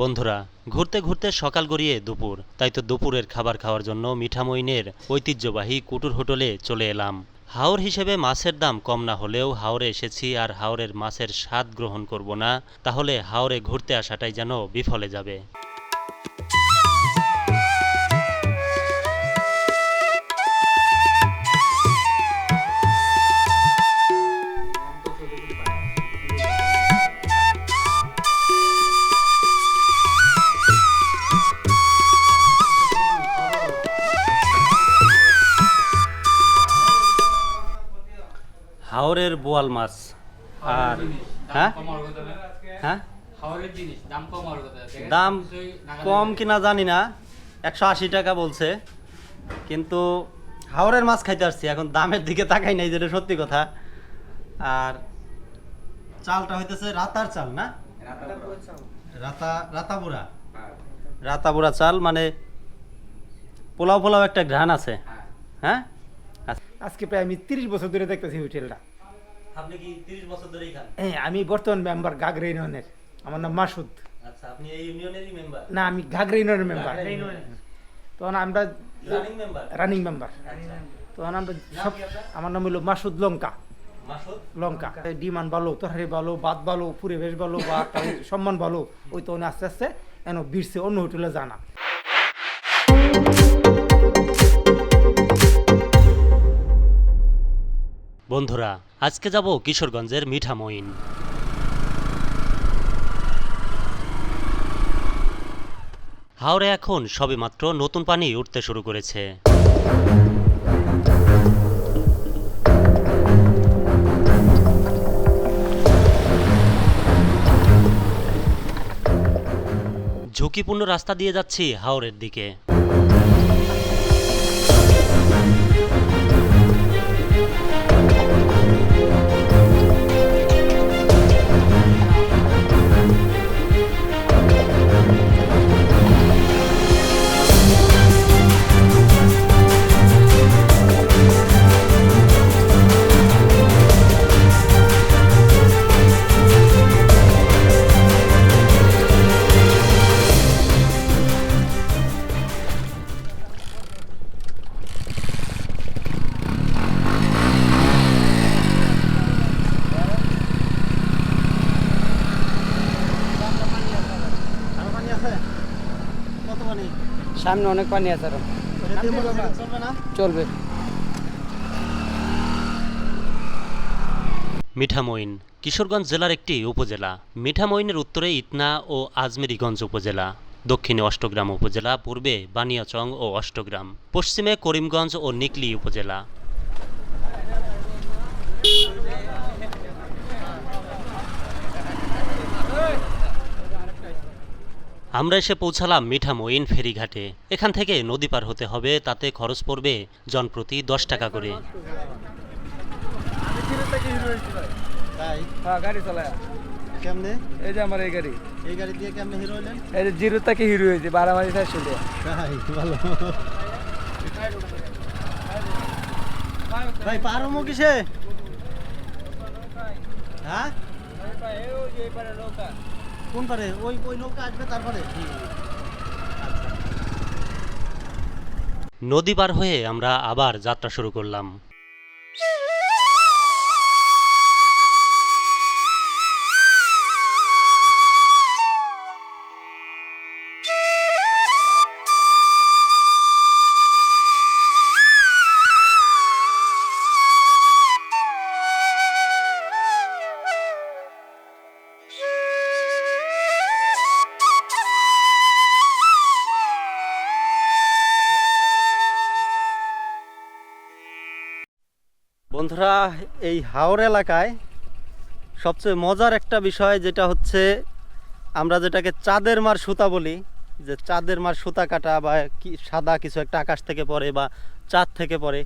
বন্ধুরা, ঘুরতে ঘুরতে সকাল গড়িয়ে দুপুর। তাই তো দুপুরের খাবার খাওয়ার জন্য মিঠামইনের ঐতিহ্যবাহী কুটুর হোটেলে চলে এলাম। হাওর হিসেবে মাছের দাম কম না হলেও হাওরে এসেছি আর হাওরের মাছের স্বাদ গ্রহণ করব না, তাহলে হাওরে ঘুরতে আসাটাই যেন বিফলে যাবে। হাওরের বোয়াল মাছ। আর হ্যাঁ? হ্যাঁ? দাম কম। কিনা জানি না একশো আশি টাকা বলছে। কিন্তু হাওরের মাছ খাইতে আসছি এখন দামের দিকে তাকাই নাই যেটা সত্যি কথা। আর চালটা হইতেছে রাতার চাল না? রাতা রাতাবুড়া? রাতাবুড়া চাল মানে পোলাও পোলাও একটা ঘ্রাণ আছে। হ্যাঁ। আচ্ছা। আজকে প্রায় আমি তিরিশ বছর ধরে দেখতেছি হোটেলটা আপনি কি তিরিশ বছর ধরেই খান? হ্যাঁ আমি বর্তমান মেম্বার গাগরা ইউনিয়নের আমার নাম মাসুদ। আচ্ছা আপনি এই ইউনিয়নেরই মেম্বার না আমি ঘাগরা ইউনিয়নের মেম্বার তখন আমরা রানিং মেম্বার রানিং মেম্বার তখন আমরা সব আমার নাম হলো মাসুদ লঙ্কা। লঙ্কা। ডিমান্ড ভালো তরকারি ভালো ভাত ভালো পরিবেশ ভালো বা সম্মান ভালো ওই তখন আস্তে আস্তে এন বিরছে অন্য হোটেলে জানা বন্ধুরা, আজকে যাব কিশোরগঞ্জের মিঠামইন হাওড়ে এখন সবেমাত্র নতুন পানি উঠতে শুরু করেছে। ঝুঁকিপূর্ণ রাস্তা দিয়ে যাচ্ছি হাওড়ের দিকে। সামনে অনেক পানি আছে আরও। চলবে। মিঠামইন, কিশোরগঞ্জ জেলার একটি উপজেলা। মিঠামইনের উত্তরে ইতনা ও আজমেরীগঞ্জ উপজেলা। দক্ষিণে অষ্টগ্রাম উপজেলা, পূর্বে বানিয়াচং ও অষ্টগ্রাম। পশ্চিমে করিমগঞ্জ ও নিকলি উপজেলা। আমরা এসে পৌঁছালাম মিঠা মিঠামইন ফেরিঘাটে। এখান থেকে নদী পার হতে হবে তাতে খরচ পড়বে জনপ্রতি দশ টাকা করে। হ্যাঁ গাড়ি চালায়। কেমনে? এই যে আমার এই গাড়ি। এই গাড়ি দিয়ে কেমনে হিরো হইলেন? এই জিরো থেকে হিরো হয়েছে বারামারি ভালো। ভাই পারমো কিসে হ্যাঁ? কোন পারে ওই ওই নৌকা আসবে তারপরে। নদী পার হয়ে আমরা আবার যাত্রা শুরু করলাম। বন্ধুরা, এই হাওর এলাকায় সবচেয়ে মজার একটা বিষয় যেটা হচ্ছে, আমরা যেটাকে চাঁদের মার সুতা বলি, যে চাঁদের মার সুতা কাটা বা কি সাদা কিছু একটা আকাশ থেকে পড়ে বা চাঁদ থেকে পড়ে,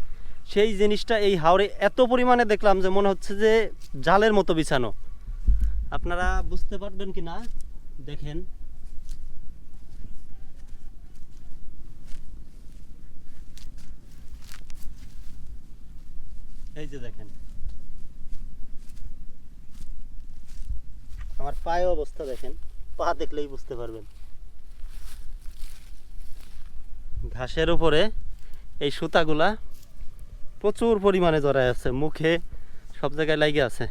সেই জিনিসটা এই হাওরে এত পরিমাণে দেখলাম যে মনে হচ্ছে যে জালের মতো বিছানো। আপনারা বুঝতে পারবেন কি না দেখেন। এই যে দেখেন। আমার পায়ে অবস্থা দেখেন, পা দেখলেই বুঝতে পারবেন। ঘাসের উপরে এই সুতাগুলা প্রচুর পরিমাণে জড়ায় আছে, মুখে সব জায়গায় লাগে আছে।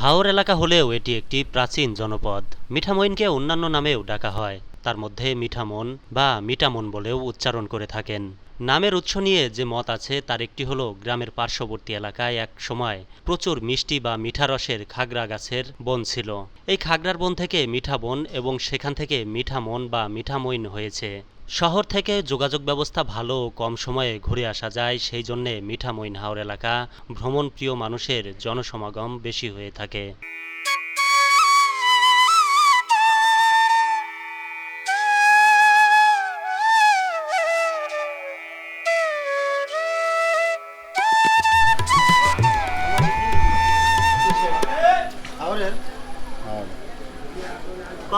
হাওর এলাকা হলেও এটি একটি প্রাচীন জনপদ। মিঠামইনকে অন্যান্য নামেও ডাকা হয়। তার মধ্যে মিঠামন বা মিটামন বলেও উচ্চারণ করে থাকেন। নামের উৎস নিয়ে যে মত আছে, তার একটি হলো গ্রামের পার্শ্ববর্তী এলাকায় এক সময় প্রচুর মিষ্টি বা মিঠা রসের খাগড়া গাছের বন ছিল। এই খাগড়ার বন থেকে মিঠা বন এবং সেখান থেকে মিঠা মন বা মিঠামইন হয়েছে। শহর থেকে যোগাযোগ ব্যবস্থা ভালো কম সময়ে ঘুরে আসা যায়, সেই জন্যে মিঠামইন হাওর এলাকা ভ্রমণপ্রিয় মানুষের জনসমাগম বেশি হয়ে থাকে।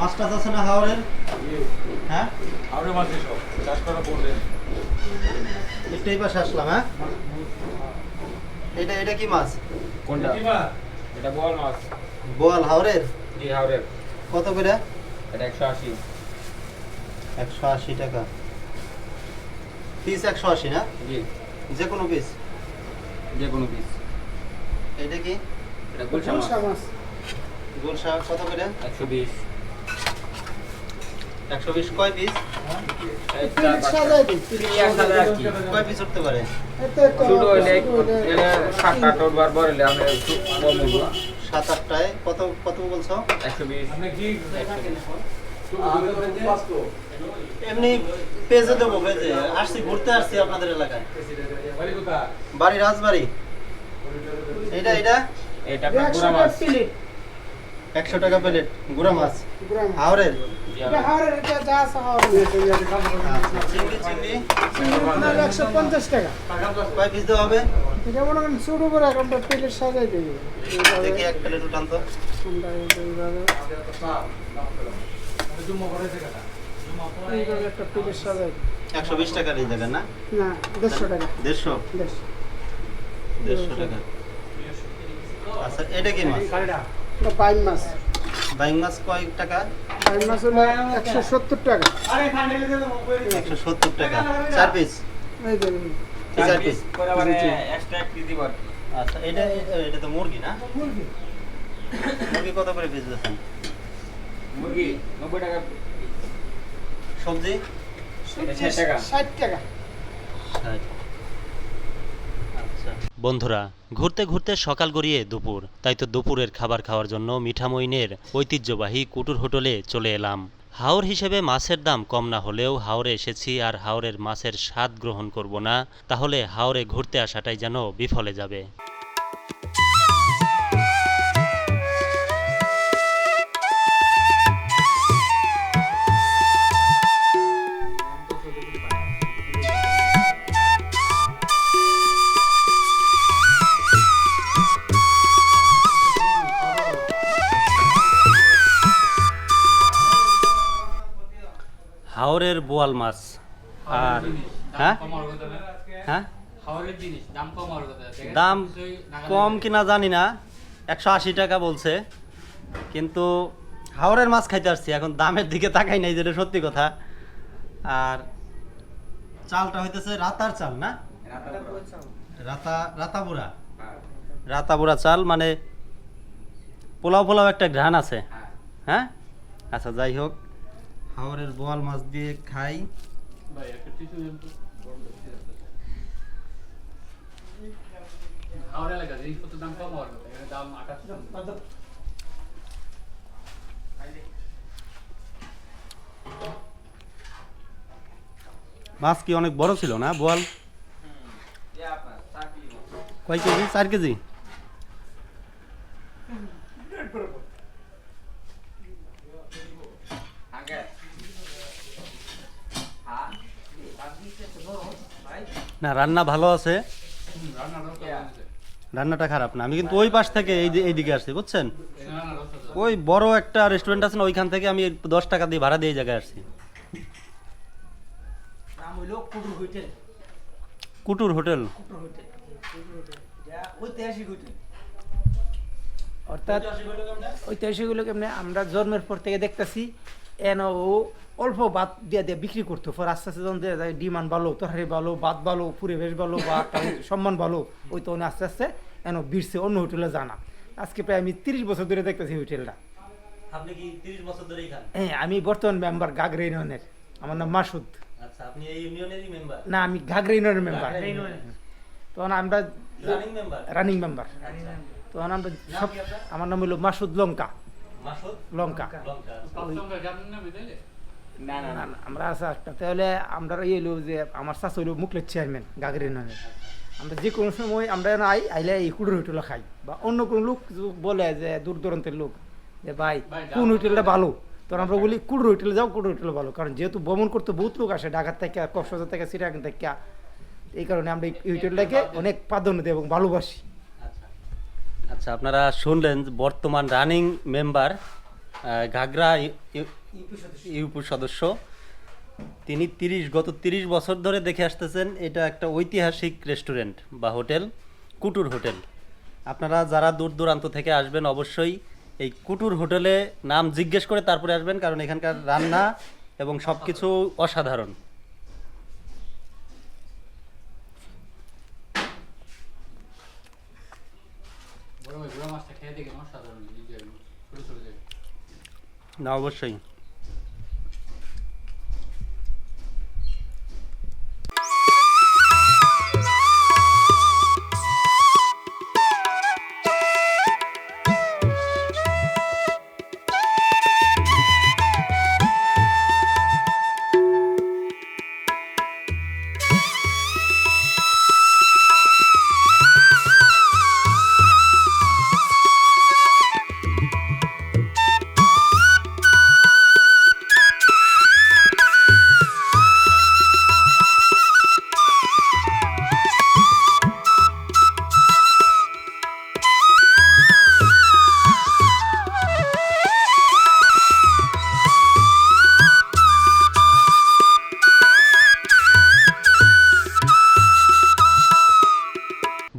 মাছ টাছ আছে না হাওড়ের হ্যাঁ? আরে মাঝে সব। চাষ করা বললেন একটু এই পাশে আসলাম হ্যাঁ? এটা এটা কি মাছ? কোনটা? এটা বল মাছ। বোয়াল হাওড়ের জি হাওড়ের কত করে? এটা একশো আশি। একশো আশি টাকা। পিস একশো আশি না? জি। যে কোনো পিস? যে কোনো পিস। এটা কি? এটা গুলশা মাছ। গুলশা কত করে? একশো বিশ। একশো বিশ কয় পিস কয় পিস উঠতে পারে? ছোট হইলে এটা সাত আট বার আমি আটটায়? কত কত বলছো? একশো বিশ। এমনি পেজে দেবো পেজে। আসছি ঘুরতে আসছি আপনাদের এলাকায়। বাড়ি রাজবাড়ি। এটা এটা একশো টাকা প্লেট গুড়া মাছ। হাওড়ের আচ্ছা, একশো পঞ্চাশ টাকা। কয় পিস দেওয়া হবে? এটা মনে করেন ছোট করে একটা প্লেট সাজাই দেবে। দেখি এক প্লেট উঠান তো। একটা একশো বিশ টাকার এই জায়গা না? না দেড়শো টাকা। দেড়শো। দেড়শো টাকা। আচ্ছা এটা কি মাছ? পাইন মাছ। বাইং মাছ কয় টাকা? পাইন মাছ হলো একশো সত্তর টাকা। একশো সত্তর টাকা। চার পিস এই যে কি চার পিস আচ্ছা এটা এটা তো মুরগি না? মুরগি। কত করে পিস দিচ্ছেন মুরগি নব্বই টাকা সবজি? ষাট টাকা। ষাট টাকা। আচ্ছা বন্ধুরা, ঘুরতে ঘুরতে সকাল গড়িয়ে দুপুর। তাই তো দুপুরের খাবার খাওয়ার জন্য মিঠামইনের ঐতিহ্যবাহী কুটুর হোটেলে চলে এলাম। হাওর হিসেবে মাছের দাম কম না হলেও হাওরে এসেছি আর হাওরের মাছের স্বাদ গ্রহণ করব না, তাহলে হাওরে ঘুরতে আসাটাই যেন বিফলে যাবে। হাওরের বোয়াল মাছ। আর হ্যাঁ? হ্যাঁ? দাম কম কিনা জানি না একশো আশি টাকা বলছে। কিন্তু হাওরের মাছ খাইতে আসছি এখন দামের দিকে তাকাই নাই যেটা সত্যি কথা। আর চালটা হইতেছে রাতার চাল না? রাতা রাতাবুড়া? রাতাবুড়া চাল মানে পোলাও পোলাও একটা ঘ্রাণ আছে। হ্যাঁ? আচ্ছা যাই হোক। হাওরের বোয়াল মাছ দিয়ে খাই। মাছ কি অনেক বড় ছিল না বোয়াল? কয় কেজি? চার কেজি? না রান্না ভালো আছে। রান্নাটা খারাপ না। আমি কিন্তু ওই পাশ থেকে এই যে- এইদিকে আসছি বুঝছেন? ওই বড় একটা রেস্টুরেন্ট আছে না ওইখান থেকে আমি দশ টাকা দিয়ে ভাড়া দিয়ে এই জায়গায় আসছি। Kutur hotel. Kutur hotel? Kutur hotel. এটা ঐতিহাসিক হোটেল। অর্থাৎ ঐতিহাসিকগুলো কেমনে? আমরা জন্মের পর থেকে দেখতেছি এন ও অল্প ভাত দিয়ে দিয়ে বিক্রি করতো। পর আস্তে আস্তে যখন যায় ডিমান্ড ভালো তরকারি ভালো ভাত ভালো পরিবেশ ভালো বা সম্মান ভালো ওই তো আস্তে আস্তে এন বিরছে অন্য হোটেলে জানা আজকে প্রায় আমি তিরিশ বছর ধরে দেখতেছি হোটেলটা। আপনি কি তিরিশ বছর ধরেই খান? হ্যাঁ আমি বর্তমান মেম্বার গাগরা ইউনিয়নের আমার নাম মাসুদ। আচ্ছা আপনি এই ইউনিয়নেরই মেম্বার না আমি ঘাগরা ইউনিয়নের মেম্বার তখন আমরা রানিং মেম্বার রানিং মেম্বার তখন আমরা সব আমার নাম হলো মাসুদ লঙ্কা। লঙ্কা। না না না আমরা আছে একটা। তাহলে আমরা ইয়ে হলো যে আমার চাষ হইল মুখলের চেয়ারম্যান গাগরি নামে আমরা যে কোনো সময় আমরা নাই আইলে এই কুড়ুর হোটেলে খাই। বা অন্য কোনো লোক বলে যে দূর দূরান্তের লোক যে ভাই কোন হোটেলটা ভালো? তখন আমরা বলি কুড়ুর হোটেলে যাও কুড়ুর হোটেলে ভালো। কারণ যেহেতু ভ্রমণ করতে বহুত লোক আসে ঢাকার থেকে কক্সবাজার থেকে সিরাগান থেকে। এই কারণে আমরা এই হোটেলটাকে অনেক প্রাধান্য দিই এবং ভালোবাসি। আচ্ছা আপনারা শুনলেন বর্তমান রানিং মেম্বার ঘাগরা ইউপি সদস্য। তিনি তিরিশ, গত তিরিশ বছর ধরে দেখে আসতেছেন, এটা একটা ঐতিহাসিক রেস্টুরেন্ট বা হোটেল, কুটুর হোটেল। আপনারা যারা দূর দূরান্ত থেকে আসবেন, অবশ্যই এই কুটুর হোটেলে নাম জিজ্ঞেস করে তারপরে আসবেন, কারণ এখানকার রান্না এবং সব কিছু অসাধারণ। না অবশ্যই।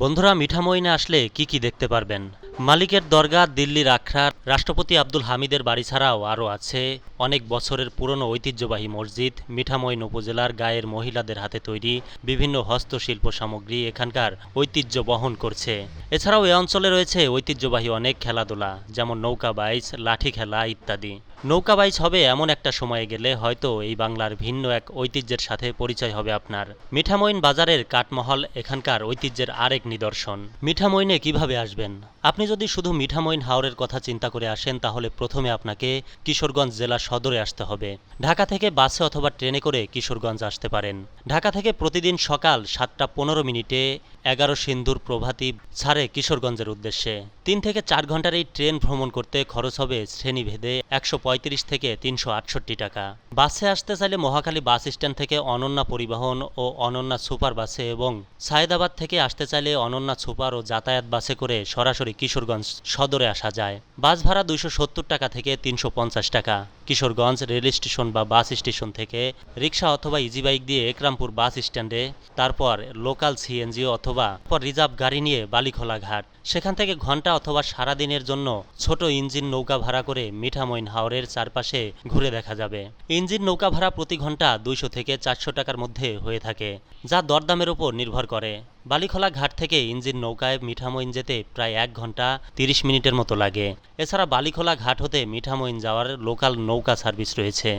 বন্ধুরা মিঠামইনে আসলে কি কি দেখতে পারবেন? মালিকের দরগা, দিল্লির আখড়া রাষ্ট্রপতি আব্দুল হামিদের বাড়ি ছাড়াও আরও আছে অনেক বছরের পুরনো ঐতিহ্যবাহী মসজিদ মিঠামইন উপজেলার গায়ের মহিলাদের হাতে তৈরি বিভিন্ন হস্তশিল্প সামগ্রী এখানকার ঐতিহ্য বহন করছে। এছাড়াও এ অঞ্চলে রয়েছে ঐতিহ্যবাহী অনেক খেলাধুলা, যেমন নৌকা, বাইচ, লাঠি খেলা ইত্যাদি। নৌকা বাইচ হবে এমন একটা সময়ে গেলে হয়তো এই বাংলার ভিন্ন এক ঐতিহ্যের সাথে পরিচয় হবে আপনার। মিঠামইন বাজারের কাঠমহল এখানকার ঐতিহ্যের আরেক নিদর্শন। মিঠামইনে কীভাবে আসবেন? আপনি যদি শুধু মিঠামইন হাওরের কথা চিন্তা করে আসেন, তাহলে প্রথমে আপনাকে কিশোরগঞ্জ জেলা সদরে আসতে হবে। ঢাকা থেকে বাসে অথবা ট্রেনে করে কিশোরগঞ্জ আসতে পারেন। ঢাকা থেকে প্রতিদিন সকাল সাতটা পনেরো মিনিটে এগারো সিন্ধুর প্রভাতী ছাড়ে কিশোরগঞ্জের উদ্দেশ্যে। তিন থেকে চার ঘণ্টার এই ট্রেন ভ্রমণ করতে খরচ হবে শ্রেণীভেদে একশো পঁয়ত্রিশ থেকে তিনশো আটষট্টি টাকা। বাসে আসতে চাইলে মহাখালী বাস স্ট্যান্ড থেকে অনন্যা পরিবহন ও অনন্যা সুপার বাসে এবং সায়েদাবাদ থেকে আসতে চাইলে অনন্যা সুপার ও যাতায়াত বাসে করে সরাসরি কিশোরগঞ্জ সদরে আসা যায়। বাস ভাড়া দুইশো সত্তর টাকা থেকে তিনশো পঞ্চাশ টাকা। কিশোরগঞ্জ রেল স্টেশন বা বাস স্টেশন থেকে রিক্সা অথবা ইজি বাইক দিয়ে একরামপুর বাস স্ট্যান্ডে, তারপর লোকাল সিএনজি অথবা পর রিজার্ভ গাড়ি নিয়ে বালিখোলা ঘাট। সেখান থেকে ঘণ্টা অথবা সারাদিনের জন্য ছোট ইঞ্জিন নৌকা ভাড়া করে মিঠামইন হাওরের চারপাশে ঘুরে দেখা যাবে। ইঞ্জিন নৌকা ভাড়া প্রতি ঘণ্টা দুইশো থেকে চারশো টাকার মধ্যে হয়ে থাকে, যা দরদামের উপর নির্ভর করে। বালিখোলা ঘাট থেকে ইঞ্জিন নৌকায় মিঠামইন যেতে প্রায় এক ঘণ্টা তিরিশ মিনিটের মতো লাগে। এছাড়া বালিখোলা ঘাট হতে মিঠামইন যাওয়ার লোকাল নৌকা সার্ভিস রয়েছে।